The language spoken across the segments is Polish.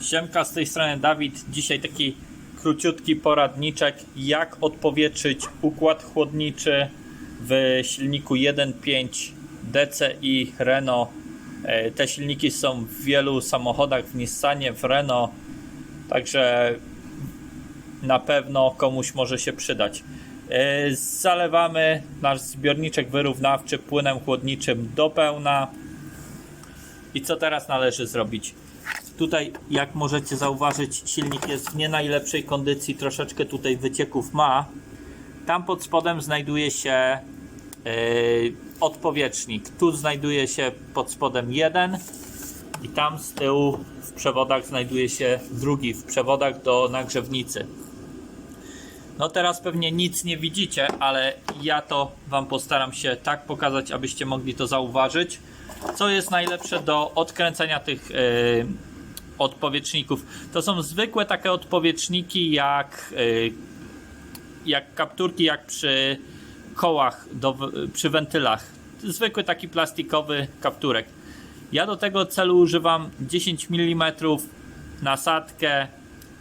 Siemka, z tej strony Dawid. Dzisiaj taki króciutki poradniczek, jak odpowietrzyć układ chłodniczy w silniku 1.5 DCI Renault. E, Te silniki są w wielu samochodach, w Nissanie, w Renault, także na pewno komuś może się przydać. E, Zalewamy nasz zbiorniczek wyrównawczy płynem chłodniczym do pełna. I co teraz należy zrobić? Tutaj, jak możecie zauważyć, silnik jest w nie najlepszej kondycji, troszeczkę tutaj wycieków ma. Tam pod spodem znajduje się yy, odpowietrznik. Tu znajduje się pod spodem jeden i tam z tyłu w przewodach znajduje się drugi w przewodach do nagrzewnicy. No teraz pewnie nic nie widzicie, ale ja to Wam postaram się tak pokazać, abyście mogli to zauważyć. Co jest najlepsze do odkręcenia tych yy, odpowietrzników? To są zwykłe takie odpowietrzniki jak, yy, jak kapturki, jak przy kołach, do, przy wentylach. Zwykły taki plastikowy kapturek. Ja do tego celu używam 10 mm nasadkę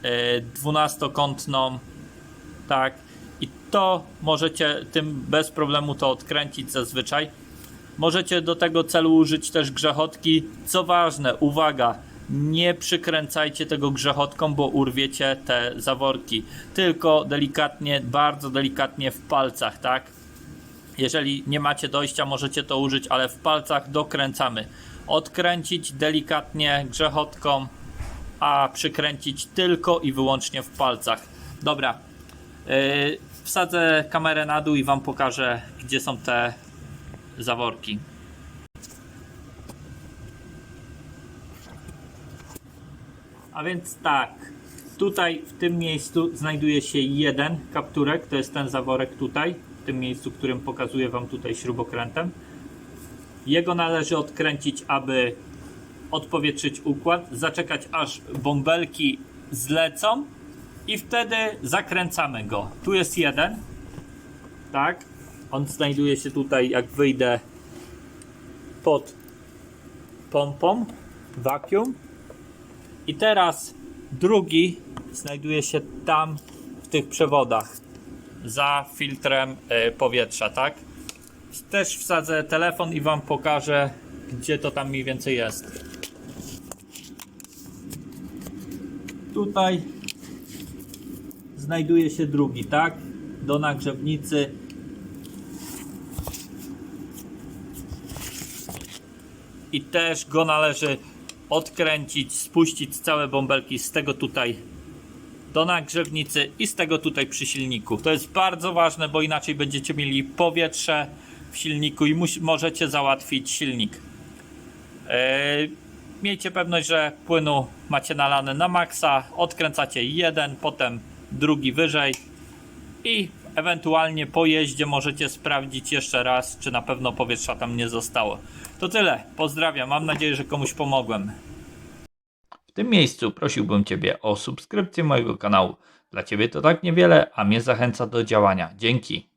yy, 12-kątną tak. I to możecie tym bez problemu to odkręcić zazwyczaj. Możecie do tego celu użyć też grzechotki. Co ważne, uwaga, nie przykręcajcie tego grzechotką, bo urwiecie te zaworki. Tylko delikatnie, bardzo delikatnie w palcach, tak? Jeżeli nie macie dojścia, możecie to użyć, ale w palcach dokręcamy. Odkręcić delikatnie grzechotką, a przykręcić tylko i wyłącznie w palcach. Dobra, Yy, wsadzę kamerę na dół i Wam pokażę, gdzie są te zaworki. A więc tak, tutaj w tym miejscu znajduje się jeden kapturek, to jest ten zaworek tutaj, w tym miejscu, którym pokazuję Wam tutaj śrubokrętem. Jego należy odkręcić, aby odpowietrzyć układ, zaczekać aż bąbelki zlecą i wtedy zakręcamy go. Tu jest jeden. Tak. On znajduje się tutaj, jak wyjdę pod pompą, vacuum. I teraz drugi znajduje się tam w tych przewodach za filtrem e, powietrza, tak? Też wsadzę telefon i Wam pokażę, gdzie to tam mniej więcej jest. Tutaj znajduje się drugi, tak? Do nagrzewnicy. I też go należy odkręcić, spuścić całe bąbelki z tego tutaj do nagrzewnicy i z tego tutaj przy silniku. To jest bardzo ważne, bo inaczej będziecie mieli powietrze w silniku i możecie załatwić silnik. Yy, miejcie pewność, że płynu macie nalane na maksa, odkręcacie jeden, potem drugi wyżej i ewentualnie po jeździe możecie sprawdzić jeszcze raz, czy na pewno powietrza tam nie zostało. To tyle, pozdrawiam, mam nadzieję, że komuś pomogłem. W tym miejscu prosiłbym Ciebie o subskrypcję mojego kanału. Dla Ciebie to tak niewiele, a mnie zachęca do działania. Dzięki.